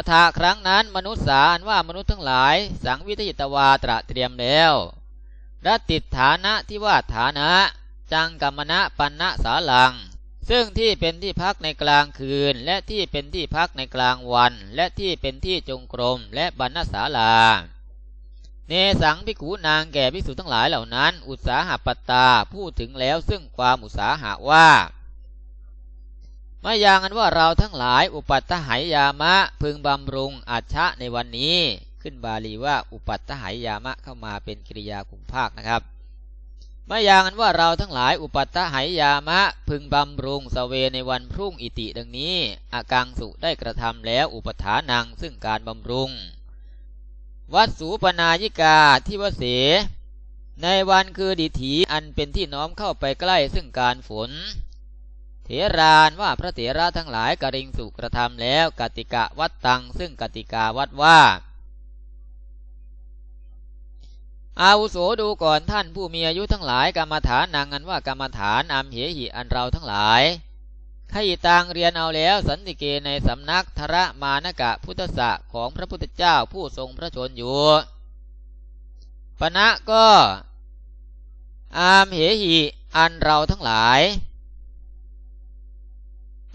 อาถาครั้งนั้นมนุษย์สารว่ามนุษย์ทั้งหลาย สังวิทยิตวาตระเตรียมแล้วรัติดฐานะที่ว่าฐานะ จังกรรมณะปันนะสาลัง ซึ่งที่เป็นที่พักในกลางคืน และที่เป็นที่พักในกลางวัน และที่เป็นที่จงกรมและบรรณศาลา เนสังพิขูนางแก่ภิกษุทั้งหลายเหล่านั้น อุตสาหปัตตาพูดถึงแล้วซึ่งความอุตสาหะว่า มาอย่างนั้นว่าเราทั้งหลายอุปัตตหายามะพึงบำรุงอัชชะในวันนี้ ขึ้นบาลีว่าอุปัตตหายามะเข้ามาเป็นกิริยาคุมภาคนะครับมาอย่างนั้นว่าเราทั้งหลายอุปัตตหายามะพึงบำรุงสเวในวันพรุ่งอิติดังนี้ อากังสุได้กระทำแล้วอุปถานังซึ่งการบำรุง วัดสูปนายิกาที่วเส ในวันคือดิถีอันเป็นที่น้อมเข้าไปใกล้ซึ่งการฝน เถรานว่าพระเถระทั้งหลายกริงสุกระทำแล้วกติกะวัดตัง ซึ่งกติกาวัดว่า อาวุโสดูก่อนท่านผู้มีอายุทั้งหลายกรรมฐานนางอันว่ากรรมฐานอัมเหหิอันเราทั้งหลายขยิตังเรียนเอาแล้วสันติเกในสำนักธระมานกะพุทธะของพระพุทธเจ้าผู้ทรงพระชนอยู่ปณะก็อามเหหิอันเราทั้งหลาย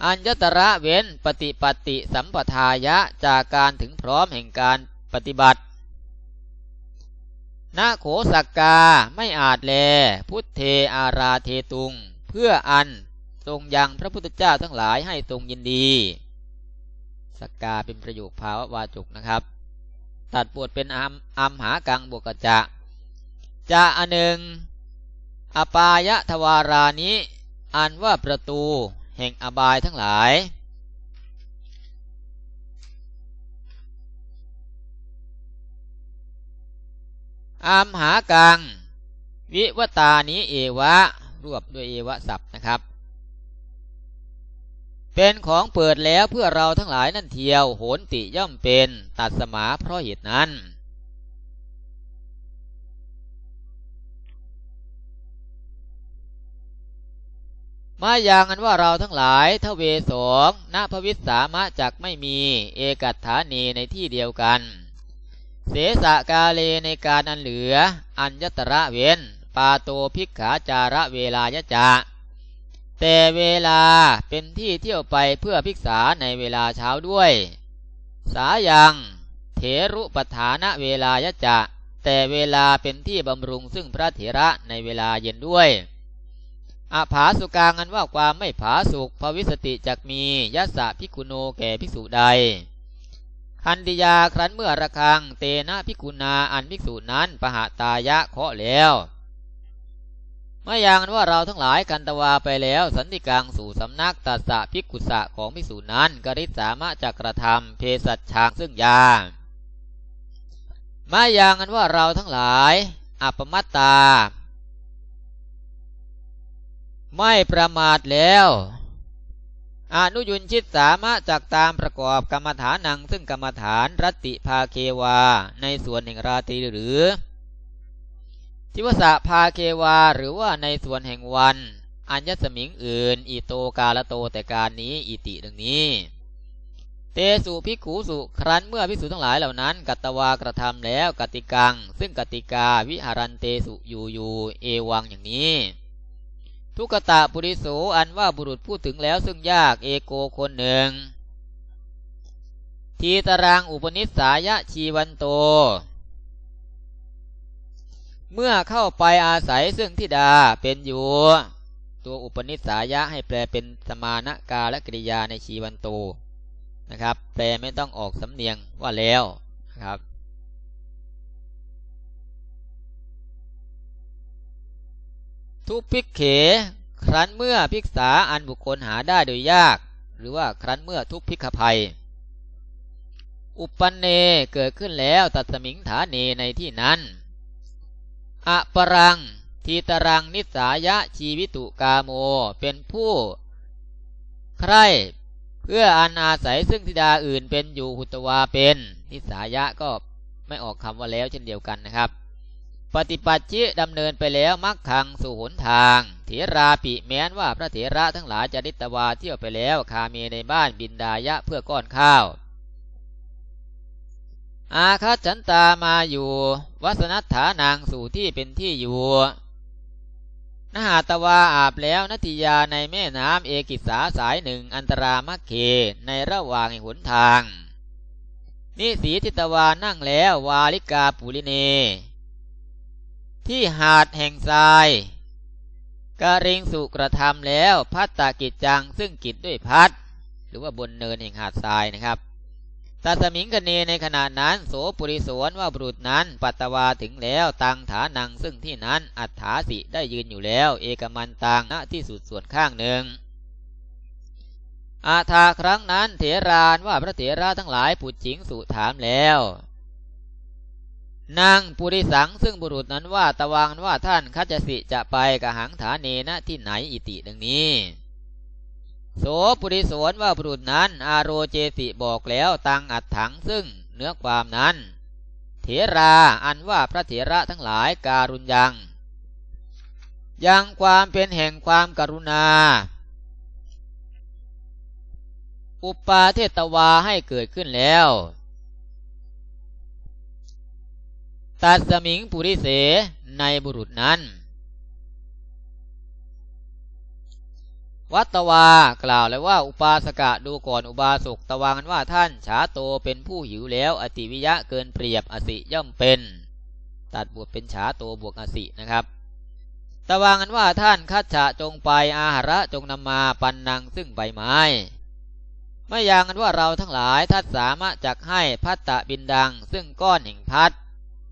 อัญญตระเว้นปฏิปฏิสัมปทายะจากการถึงพร้อมแห่งการปฏิบัตินาโขสักกาไม่อาจแล พุทธเทอาราเทตุง เพื่ออันทรงยังพระพุทธเจ้าทั้งหลายให้ทรงยินดี สักกาเป็นประโยคภาวะวาจุกนะครับ ตัดปวดเป็นอัมอัมหากังบวกจะจะอันหนึ่งอปายะทวารานี้อันว่าประตู แห่งอบายทั้งหลาย อามหากัง วิวตานี้เอวะ รวบด้วยเอวะศัพท์นะครับ เป็นของเปิดแล้วเพื่อเราทั้งหลายนั่นเทียว โหนติย่อมเป็นตัดสมาเพราะเหตุนั้น มาอย่างนั้นว่าเราทั้งหลายทเวสองณพวิสามะจักไม่มีเอกัตฐานีในที่เดียวกัน เสสะกาเลในการอันเหลือ อัญญตระเวนปาโตภิกขาจาระเวลายะจะ แต่เวลาเป็นที่เที่ยวไปเพื่อภิกษาในเวลาเช้าด้วย สายังเถรุปฐานะเวลายะจะ แต่เวลาเป็นที่บำรุงซึ่งพระเถระในเวลาเย็นด้วย อาผาสุกางันว่าความไม่ผาสุกภวิสติจักมียัสสะพิกุโนแก่ภิกษุใด คันติยาครั้นเมื่อระคังเตนะพิกุณาอันภิกษุนั้นปหาตายะเคาะแล้วเมื่อย่างว่าเราทั้งหลายกันตวาไปแล้ว สันติกังสู่สำนักตัสสะพิกุสะของภิกษุนั้นกริสามะจักระทำเพสัชชางซึ่งยามาอย่างนั้นว่าเราทั้งหลายอัปมัตตา ไม่ประมาทแล้วอนุยุนชิตสามารถจากตามประกอบกรรมฐานนัง ซึ่งกรรมฐานรติภาเควา ในส่วนแห่งราตรีหรือ ทิวสะภาเควา หรือว่าในส่วนแห่งวัน อัญญสมิงอื่น อิโตกาลโตแต่การนี้อิติดังนี้ เตสุพิขูสุครั้นเมื่อพิสูจทั้งหลายเหล่านั้น กัตวากระทำแล้วกติกัง ซึ่งกติกาวิหารันเตสุอยู่อยู่เอวังอย่างนี้ ทุกตะปุริโสอันว่าบุรุษพูดถึงแล้วซึ่งยากเอโกคนหนึ่ง ทีตารางอุปนิสัยะชีวันโต เมื่อเข้าไปอาศัยซึ่งทิดาเป็นอยู่ ตัวอุปนิสัยะให้แปลเป็นสมานกาและกริยาในชีวันโตนะครับ แปลไม่ต้องออกสำเนียงว่าแล้วนะครับ ทุกพิกเข ครั้นเมื่อพิกษาอันบุคคลหาได้โดยยาก หรือว่าครั้นเมื่อทุกพิกภัย อุปันเนเกิดขึ้นแล้วตัดสมิงฐานเนในที่นั้นอะปรัง ทีตรังนิสายะชีวิตุกาโม เป็นผู้ ใครเพื่ออันอาศัยซึ่งธิดาอื่นเป็นอยู่หุตวาเป็น นิสายะก็ไม่ออกคำว่าแล้วเช่นเดียวกันนะครับ ปฏิปัติดำเนินไปแล้วมักขังสู่หนทาง เถราปิแม้นว่าพระเถระทั้งหลายจะดิตวาเที่ยวไปแล้วคาเมในบ้านบินดายะเพื่อก้อนข้าว อาคัจฉันตามาอยู่วัสนัฐานางสู่ที่เป็นที่อยู่นหาตวาอาบแล้วนัติยาในแม่น้ำเอกิสาสายหนึ่งอันตรามักเคในระหว่างหนทาง นิสีทิตวานั่งแล้ววาลิกาปุริเน ที่หาดแห่งทรายกาเริงสุกระทำแล้วพัตตากิจจังซึ่งกิจด้วยพัด หรือว่าบนเนินแห่งหาดทรายนะครับตาสมิงคเนในขณะนั้นโสปุริสวนว่าบุรุษนั้นปัตตวาถึงแล้วตังฐานังซึ่งที่นั้นอัฏฐาสิได้ยืนอยู่แล้ว เอกมันตังณที่สุดส่วนข้างหนึ่ง อาทาครั้งนั้นเถรานว่าพระเถระทั้งหลายผุดจิงสุถามแล้ว นางปุริสังซึ่งบุรุษนั้นว่าตะวังว่าท่านคัจสิจะไปกะหังฐานเนนะที่ไหนอิติดังนี้ โสปุริสวนว่าบุรุษนั้น อาโรเจสิบอกแล้วตังอัดถังซึ่งเนื้อความนั้น เถราอันว่าพระเถระทั้งหลายการุณยัง ยังความเป็นแห่งความกรุณา อุปาเทตวาให้เกิดขึ้นแล้ว ตัสมิงปุริเสในบุรุษนั้น วัตวากล่าวเลยว่าอุปาสกะดูก่อนอุบาสกตะวังกันว่าท่านฉาโตเป็นผู้หิวแล้ว อติวิยะเกินเปรียบอสิย่อมเป็น ตัดบวกเป็นฉาโตบวกอสินะครับตะวังกันว่าท่านคัจฉะจงไปอาหาระจงนำมาปันนังซึ่งใบไม้ไม่ยังกันว่าเราทั้งหลายทัดสามารถจักให้พัตตะบินดัง ซึ่งก้อนแห่งพัด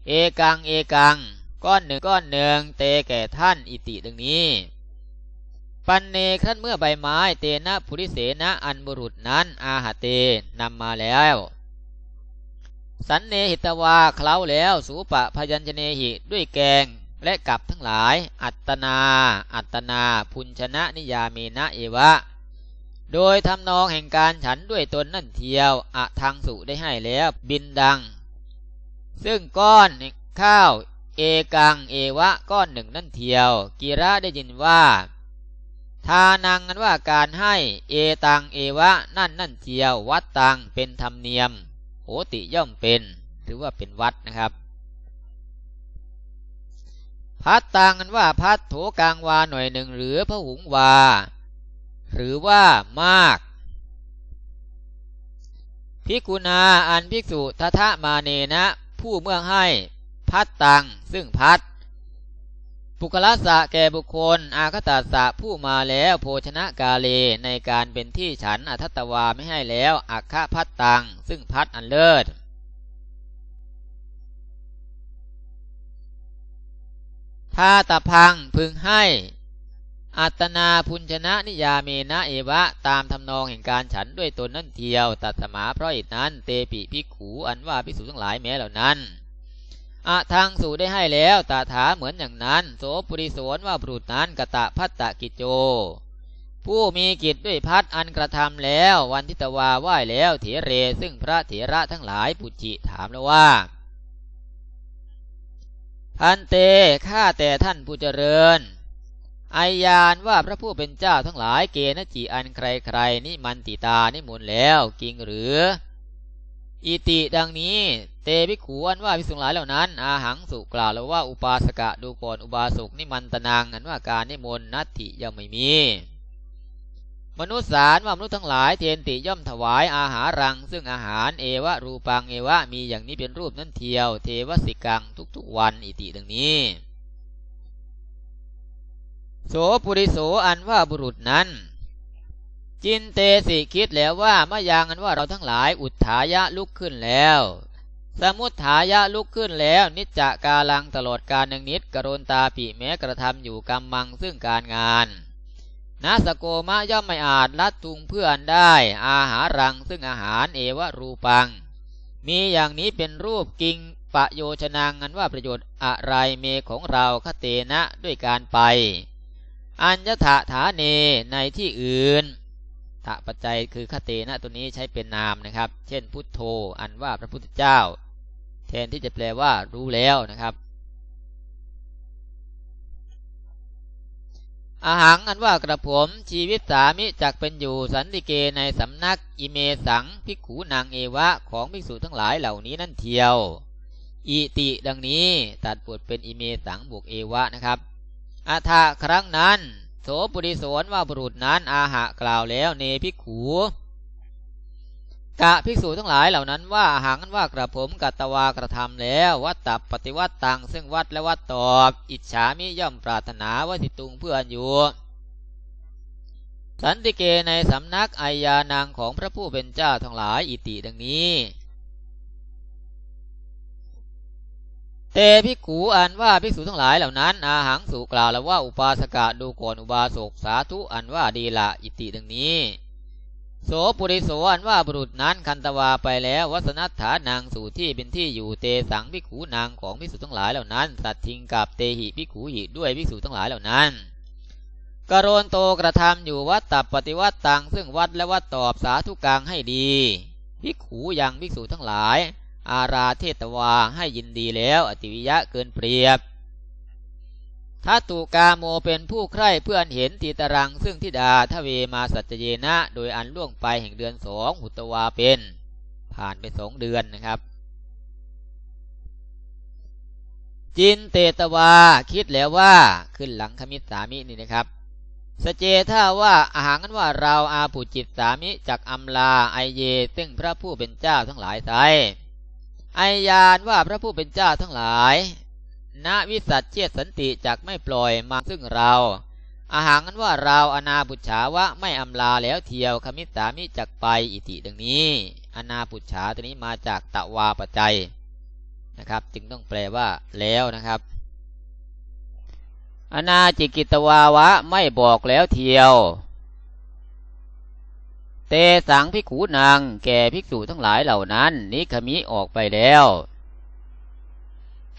เอกังเอกัง ก้อนหนึ่งก้อนหนึ่งเตแก่ท่านอิติดังนี้ ปันเนขั้นเมื่อใบไม้เตนะภุริเสนะอันบุรุษนั้นอาหาเตนำมาแล้วสันเนหิตวาเคล้าแล้วสูปะพยัญชเนหิด้วยแกงและกับทั้งหลาย อัตนา อัตนาพุญชนะนิยามีนะเอวะ โดยทำนองแห่งการฉันด้วยตนนั่นเทียวอะทางสุได้ให้แล้ว บินดัง ซึ่งก้อนข้าวเอกังเอวะก้อนหนึ่งนั่นเทียวกีระได้ยินว่า ทานังกันว่าการให้เอตังเอวะนั่นนั่นเจียว วัดตังเป็นธรรมเนียมโหติย่อมเป็นหรือว่าเป็นวัดนะครับ พัดตังกันว่าพัดโถกลางวาหน่อยหนึ่งหรือพระหุงวา หรือว่ามากพิกุณาอันภิกษุทัทะมาเนนะ ผู้เมื่อให้พัดตังซึ่งพัด ปุคละสะแก่บุคคล อาคตาสะผู้มาแล้วโภชนะกาเลในการเป็นที่ฉันอัทตวาไม่ให้แล้วอัคคพัตตังซึ่งพัดอันเลิศถ้าตะพังพึงให้ อัตนาพุญชนะนิยาเมนะเอวะ ตามทำนองแห่งการฉันด้วยตนนั่นเทียว ตัดสมาเพราะอินั้น เตปิพิขูอันว่าพิสูจทั้งหลายแม้เหล่านั้นอะทางสู่ได้ให้แล้วตาถาเหมือนอย่างนั้น โสปุริโสนว่าบุตรนั้นกะตะพัตตะกิจโจ ผู้มีกิจด้วยพัดอันกระทำแล้ว วันทิตวาไหว้แล้วเถเร ซึ่งพระเถระทั้งหลายปุจิถามแล้วว่าพันเตข้าแต่ท่านผู้เจริญ อายานว่าพระผู้เป็นเจ้าทั้งหลายเกณจีอันใครๆนี่มันติตานิมนต์แล้วกิงหรือ อิติดังนี้เตวิขวนว่าพิสุงหลายเหล่านั้น อาหังสุกล่าวแล้วว่าอุปาสกะดูก่อนอุบาสกนิมันตนางนั้นว่าการนิมนต์นัตถิยังไม่มี มนุษย์สารว่ามนุษย์ทั้งหลายเทนติย่อมถวายอาหารัง ซึ่งอาหารเอวะรูปังเอวะมีอย่างนี้เป็นรูปนั้นเทียว เทวสิกังทุกๆวันอิติดังนี้ โสปุริโสอันว่าบุรุษนั้น จินเตสิคิดแล้วว่าเมื่อยางกันว่าเราทั้งหลายอุทธายะลุกขึ้นแล้ว สมุทฐายะลุกขึ้นแล้ว นิจจากาลังตลอดการหนึ่งนิดกรนตาปีแม้กระทำอยู่กำมังซึ่งการงานนาสโกมะย่อมไม่อาจลัดทุงเพื่อนได้ อาหารังซึ่งอาหารเอวะรูปัง มีอย่างนี้เป็นรูปกิงปะโยชนางันว่าประโยชน์อะไรเมของเราคเตนะด้วยการไป อัญญถาฐาเนในที่อื่นถะปัจจัยคือคเตนะตัวนี้ใช้เป็นนามนะครับ เช่น พุทโธ อันว่าพระพุทธเจ้า แทนที่จะแปลว่ารู้แล้วนะครับอาหารอันว่ากระผมชีวิตสามิจักเป็นอยู่สันติเกในสำนักอิเมสังพิกขูนางเอวะของภิกษุทั้งหลายเหล่านี้นั่นเทียวอิติดังนี้ตัดบทเป็นอิเมสังบวกเอวะนะครับ อัฐาครั้งนั้น โสปุริสวนว่าบุรุษนั้นอาหะกล่าวแล้วเนพิขูกะภิกษุทั้งหลายเหล่านั้นว่าอาหารว่ากระผมกัตวากระทำแล้ววัตตปฏิวัตตังซึ่งวัดและวัดตอบ อิจฉามิย่อมปรารถนาว่าสิตุงเพื่อนอยู่ สันติเกในสำนักอายานางของพระผู้เป็นเจ้าทั้งหลายอิติดังนี้ เตพิกูอันว่าภิกษุทั้งหลายเหล่านั้น อาหารสู่กล่าวแล้วว่าอุปาสกะดูก่อนอุบาสกสาธุอันว่าดีละอิติดังนี้โสปุริโสอันว่าบุรุษนั้นคันตวาไปแล้ววัสนัตถานางสู่ที่เป็นที่อยู่เตสังพิขูนางของพิสุทั้งหลายเหล่านั้น สัตทิงกับเตหิพิขูหิด้วยพิสุทั้งหลายเหล่านั้นกโรนโตกระทำอยู่วัดตับปฏิวัติตังซึ่งวัดและวัดตอบสาธุกังให้ดีพิขูยังพิสุทั้งหลาย อาราเทตวาให้ยินดีแล้วอติวิยะเกินเปรียบทัตุกาโมเป็นผู้ใคร่เพื่อนเห็นตีตรัง ซึ่งทิดาทเวมาสัจเยนะ โดยอันล่วงไปแห่งเดือนสองหุตวาเป็น ผ่านไปสองเดือนนะครับ จินเตตวาคิดแล้วว่าขึ้นหลังคมิตสามินี่นะครับสเจถ้าว่าอาหารนั้นว่าเราอาผูจิตสามิจากอัมลาไอเย ซึ่งพระผู้เป็นเจ้าทั้งหลายไซ ไอยานว่าพระผู้เป็นเจ้าทั้งหลายณวิสัชเชสันติจักไม่ปล่อยมาซึ่งเราอาหารนั้นว่าเราอนาบุชาวะไม่อำลาแล้วเทียวคมิสามิจักไปอิติดังนี้อนาบุชาตัวนี้มาจากตะวาปัจจัยนะครับ จึงต้องแปลว่าแล้วนะครับ อนาจิกิตวาวะไม่บอกแล้วเทียว เตสังพิขูนางแก่ภิกษุทั้งหลายเหล่านั้น นิคมิออกไปแล้ว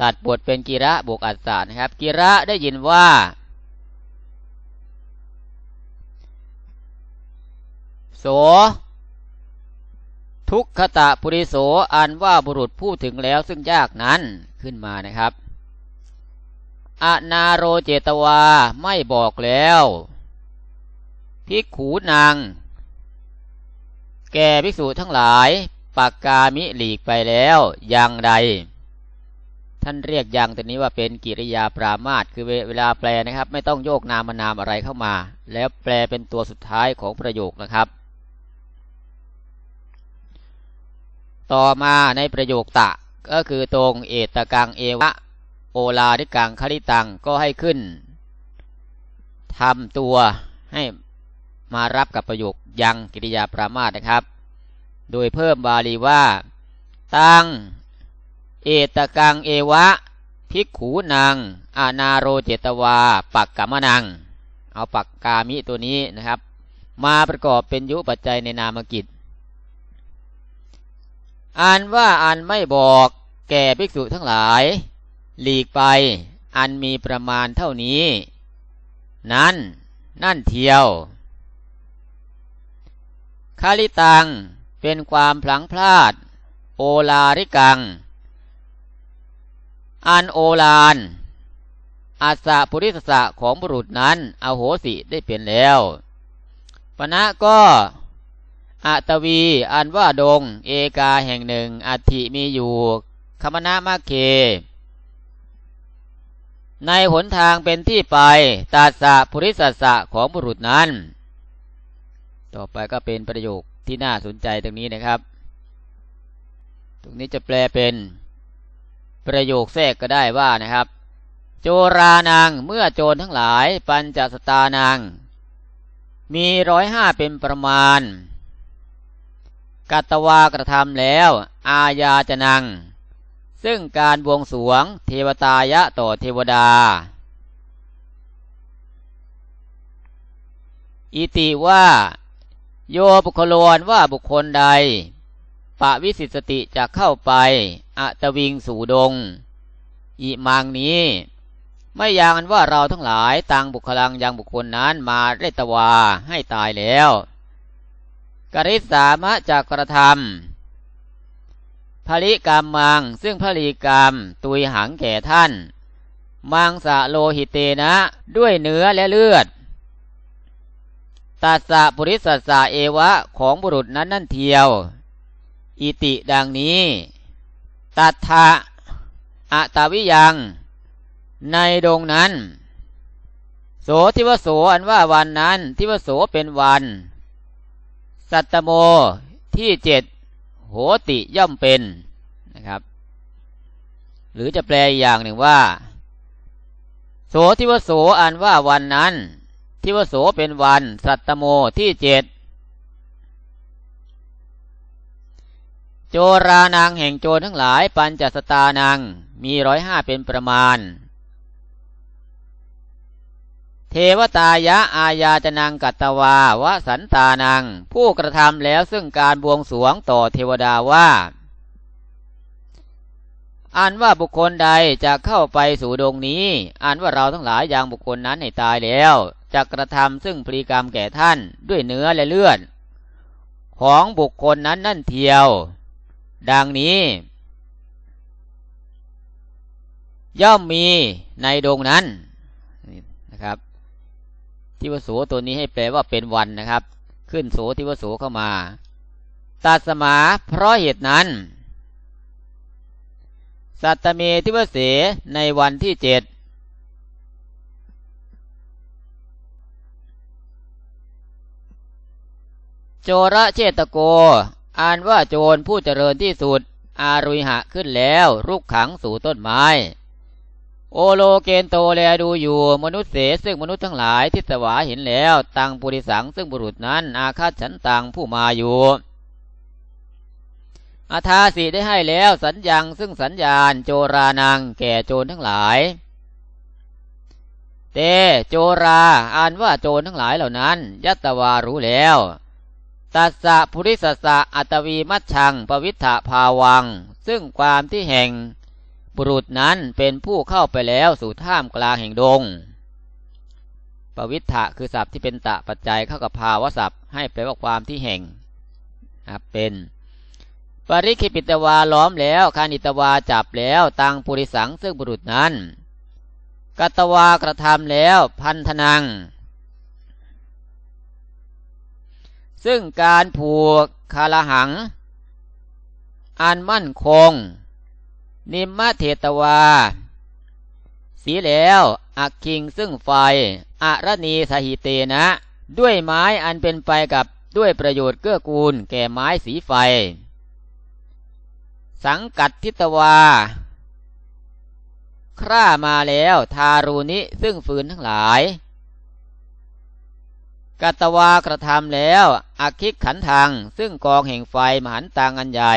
ตัดบทเป็นกิระบวกอัศานะครับกิระได้ยินว่า โส ทุกขตะปุริโสอันว่าบุรุษพูดถึงแล้วซึ่งยากนั้นขึ้นมานะครับอนาโรเจตวาไม่บอกแล้วพิกขูนาง แก่ภิกษุทั้งหลายปากกามิหลีกไปแล้วอย่างใด ท่านเรียกยังตัวนี้ว่าเป็นกิริยาปรามาตคือเวลาแปลนะครับ ไม่ต้องโยกนามนามอะไรเข้ามา แล้วแปลเป็นตัวสุดท้ายของประโยคนะครับ ต่อมาในประโยคตะ ก็คือตรงเอตกังเอวะ โอลาดิกังคลิตังก็ให้ขึ้นทำตัวให้ มารับกับประโยคยังกิริยาปรามาตนะครับ โดยเพิ่มบาลีว่า ตัง เอตกังเอวะ ภิกขูนางอานาโรเจตวา ปักกามนัง เอาปักกามิตัวนี้นะครับ มาประกอบเป็นยุปัจจัยในนามกิจอ่านว่าอันไม่บอกแก่ภิกษุทั้งหลาย หลีกไป อันมีประมาณเท่านี้ นั้น นั่นเทียว คาลิตัง เป็นความพลังพลาด โอลาริกัง อันโอลานอาสะปุริสสะของบุรุษนั้น อโหสิได้เปลี่ยนแล้วปณะก็อัตวี อันว่าดง เอกาแห่งหนึ่ง อัติมีอยู่คมนามาเค ในหนทางเป็นที่ไป ตาสะปุริสสะของบุรุษนั้น ต่อไปก็เป็นประโยคที่น่าสนใจตรงนี้นะครับ ตรงนี้จะแปลเป็นประโยคแทรกก็ได้ว่านะครับ โจรานังเมื่อโจรทั้งหลาย ปัญจสตานัง มีร้อยห้าเป็นประมาณกัตวากระทำแล้ว อาญาจะนัง ซึ่งการบวงสวงเทวตายะต่อเทวดา อิติว่า โยบุคลวนว่าบุคคลใด ปะวิสิตสติจะเข้าไปอะตวิงสู่ดง อิมังนี้ ไม่ยางนว่าเราทั้งหลายต่างบุคลังยังบุคคลนั้นมาได้ตวาให้ตายแล้วกริสามะจากกระทำผลิกรรมมัง ซึ่งผลิกรรมตุยหังแก่ท่าน มังสะโลหิเตนะ ด้วยเนื้อและเลือด ตัสสะปุริสัสสะเอวะของบุรุษนั้นนั่นเทียว อิติดังนี้ ตัทธะอะตาวิยัง ในดงนั้น โสทิวโสอันว่าวันนั้นทิวโสเป็นวัน สัตตโมที่เจ็ดโหติย่อมเป็นนะครับ หรือจะแปลอย่างหนึ่งว่า โสทิวโสอันว่าวันนั้น ทิวโสเป็นวัน สัตตโมที่เจ็ดโจรานางแห่งโจรทั้งหลาย ปัญจสตานางมีร้อยห้าเป็นประมาณ เทวตายะอาญาจนังกัตวาวสันตานัง ผู้กระทำแล้วซึ่งการบวงสวงต่อเทวดาว่าอันว่าบุคคลใดจะเข้าไปสู่ดงนี้อันว่าเราทั้งหลายอย่างบุคคลนั้นให้ตายแล้ว จะกระทำซึ่งพรีกรรมแก่ท่านด้วยเนื้อและเลือด ของบุคคลนั้นนั่นเทียว ดังนี้ ย่อมมีในดงนั้นนะครับทิวโสตัวนี้ให้แปลว่าเป็นวันนะครับ ขึ้นโสทิวโสเข้ามาตัดสมาเพราะเหตุนั้น สัตตเมทิวเสในวันที่เจ็ด โจระเชตโก อ่านว่าโจรผู้เจริญที่สุด อารุยหะขึ้นแล้วรุกขังสู่ต้นไม้ โอโลเกนโตแลดูอยู่ มนุษย์เสซึ่งมนุษย์ทั้งหลายที่สวาเห็นแล้ว ตังปุริสังซึ่งบุรุษนั้นอาคาฉันตังผู้มาอยู่อาทาสีได้ให้แล้วสัญญาซึ่งสัญญาณโจรานังแก่โจรทั้งหลาย เต โจราอ่านว่าโจรทั้งหลายเหล่านั้น ยัตวารู้แล้ว ตัสสะภุริสสะอัตวีมัชชังปวิทะภาวัง ซึ่งความที่แห่งบุรุษนั้นเป็นผู้เข้าไปแล้วสู่ท่ามกลางแห่งดง ปวิทะคือศัพท์ที่เป็นตะปัจจัยเข้ากับภาวศัพท์ ให้แปลว่าความที่แห่งเป็น ปริคิปิตวาล้อมแล้วคานิตวาจับแล้วตังปุริสังซึ่งบุรุษนั้นกัตวากระทำแล้วพันธนัง ซึ่งการผูกคาลหัง อันมั่นคง นิมมะเทตวา สีแล้วอักคิงซึ่งไฟอารณีสหิเตนะ ด้วยไม้อันเป็นไปกับด้วยประโยชน์เกื้อกูลแก่ไม้สีไฟ สังกัดทิตวาคร่ามาแล้วทารุณิซึ่งฟืนทั้งหลาย กัตวากระทำแล้วอคิกขันทางซึ่งกองแห่งไฟมหันตังอันใหญ่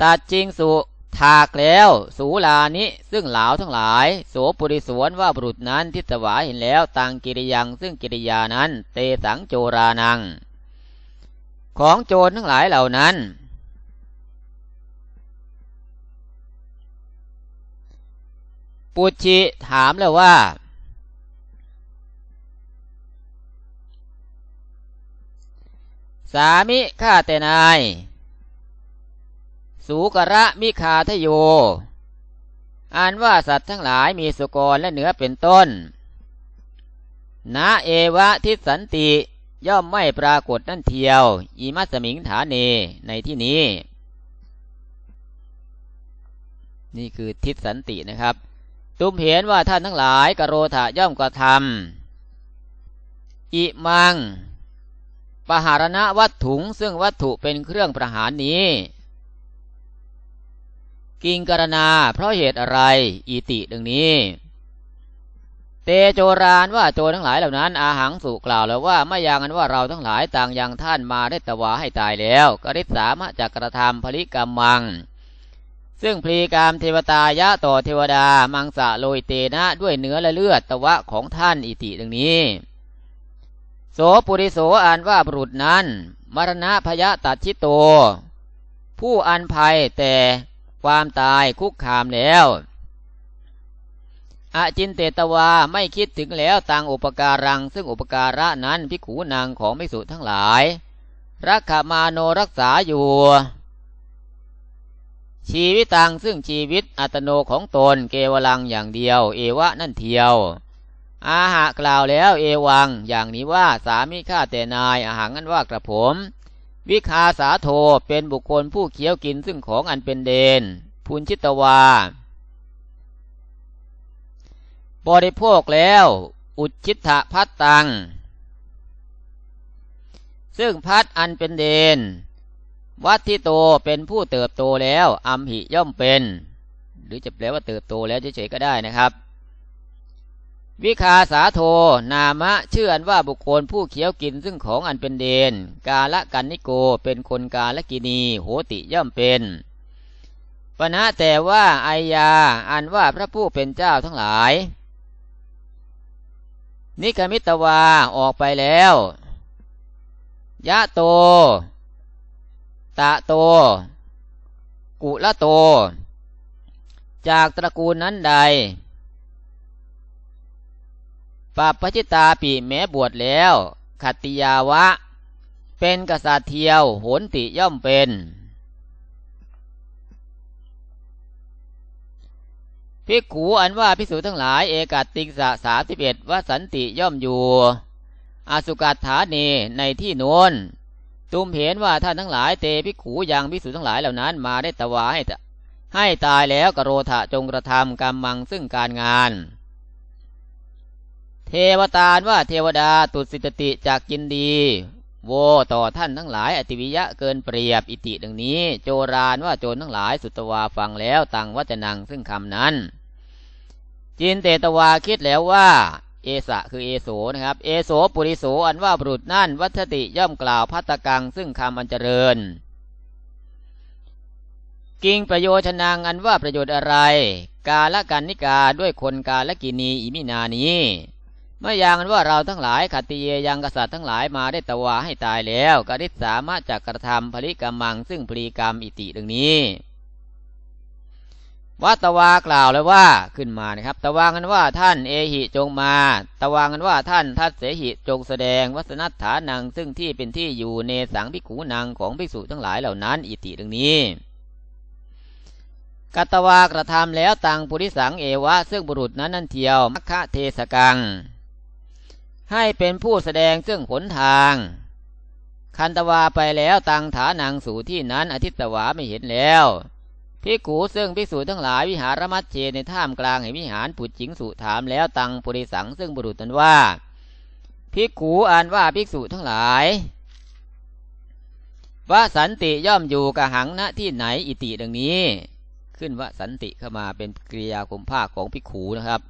ตัดจริงสุถากแล้ว สูลานิ ซึ่งเหลาทั้งหลาย โสปุริสวนว่าบุรุษนั้นทิสวาเห็นแล้วตังกิริยัง ซึ่งกิริยานั้น เตสังโจรานัง ของโจรทั้งหลายเหล่านั้น ปุชิถามแล้วว่า สามิข้าแต่นายสูกระมิคาทโยอ่านว่าสัตว์ทั้งหลายมีสุกรและเนื้อเป็นต้นนาเอวะทิสันติย่อมไม่ปรากฏนั่นเทียว อีมัสมิงฐานเนในที่นี้ นี่คือทิสันตินะครับ ตุมเห็นว่าท่านทั้งหลายกโรธาย่อมกระทำอิมัง ปหารณะวัตถุงซึ่งวัตถุเป็นเครื่องประหารนี้ กิงกรณาเพราะเหตุอะไร อิติดังนี้ เตโจรานว่าโจรทั้งหลายเหล่านั้น อาหังสุกล่าวแล้วว่าไม่ยังกันว่าเราทั้งหลายต่างยังท่านมาได้ตวาให้ตายแล้วกริษสามะจักกระทำผลิกรรมมัง ซึ่งพลีกรรมเทวตายะต่อเทวดามังสะโลยเตนะด้วยเนื้อและเลือดตวะของท่านอิติดังนี้ โสปุริโสอ่านว่าบุรุษนั้น มรณะพยะตัดชิโต ผู้อันภัยแต่ความตายคุกคามแล้วอาจินเตตวาไม่คิดถึงแล้วต่างอุปการัง ซึ่งอุปการะนั้นพิขูนางของไมิสุทั้งหลาย รักขามาโนรักษาอยู่ ชีวิตังซึ่งชีวิตอัตโนของตนเกวลังอย่างเดียว เอวะนั่นเทียว อาหะกล่าวแล้วเอวัง อย่างนี้ว่าสามีข้าแต่นายอาหารนั้นว่ากระผม วิคาสาโทเป็นบุคคลผู้เคี้ยวกินซึ่งของอันเป็นเดนพุนชิตวา บริโภคแล้ว อุจิตะพัตตัง ซึ่งพัดอันเป็นเดน วัดที่โตเป็นผู้เติบโตแล้วอัมหิย่อมเป็น หรือจะแปลว่าเติบโตแล้วเฉยๆก็ได้นะครับ วิคาสาโท นามะชื่ออันว่าบุคคลผู้เคี้ยวกินซึ่งของอันเป็นเดน กาละกันนิโกเป็นคนกาละกินีโหติย่อมเป็นปณะแต่ว่าไอยาอันว่าพระผู้เป็นเจ้าทั้งหลาย นิกมิตวาออกไปแล้ว ยะโต ตะโต กุละโต จากตระกูลนั้นใด ปปชิตาปีแม้บวชแล้วขัตติยาวะ เป็นกษัตริย์เทียวโหนติย่อมเป็นพิกขูอันว่าพิสูจทั้งหลายเอกาติงสะสาสิบเอ็ดว่าสันติย่อมอยู่ อาสุกัตถานีในที่โน้นตุมเห็นว่าท่านทั้งหลายเตพิกขูยังพิสูจทั้งหลายเหล่านั้นมาได้ตวาให้ให้ตายแล้วกโรธะจงกระทำกรรมมังซึ่งการงาน เทวตาว่าเทวดาตุสิตติจากกินดี โวต่อท่านทั้งหลายอติวิยะเกินเปรียบอิติดังนี้ โจรานว่าโจรทั้งหลายสุตวาฟังแล้วตังวัจนังซึ่งคำนั้น จินเตตวาคิดแล้วว่า เอสะคือเอโสนะครับ เอโสปุริโสอันว่าบุรุษนั่นวัตติย่อมกล่าวพัตกังซึ่งคำอันเจริญกิงประโยชนังอันว่าประโยชน์อะไร กาละกันนิกาด้วยคนกาละกินีอิมินานี้ เมื่อยังว่าเราทั้งหลายขัตติเยยังกษัตริย์ทั้งหลายมาได้ตวาให้ตายแล้วกริษสามารถจักกระทำผลิกรรมังซึ่งปรีกรรมอิติดังนี้วัตวากล่าวเลยว่าขึ้นมานะครับ ตวางันว่าท่านเอหิจงมา ตวางันว่าท่านทัศเสหิจงแสดงวัสนัฐานังซึ่งที่เป็นที่อยู่ในสังพิขูนังของภิกษุทั้งหลายเหล่านั้น อิติดังนี้กัตวากระทำแล้วตังปุริสังเอวะ ซึ่งบุรุษนั้นนั่นเทียวมัคคะเทสกัง ให้เป็นผู้แสดงซึ่งผลทาง คันตวาไปแล้วตังฐานังสู่ที่นั้นอาทิตตวาไม่เห็นแล้วพิกูซึ่งพิสูจทั้งหลายวิหารมัตเจในถ้ำกลางแห่งวิหารปุจิงสุถามแล้วตังปุริสังซึ่งบุรุษนั้นว่าพิกูอ่านว่าภิกษุทั้งหลายว่าสันติย่อมอยู่กับหังณที่ไหนอิติดังนี้ ขึ้นว่าสันติเข้ามาเป็นกริยาคมภาคของพิขูนะครับ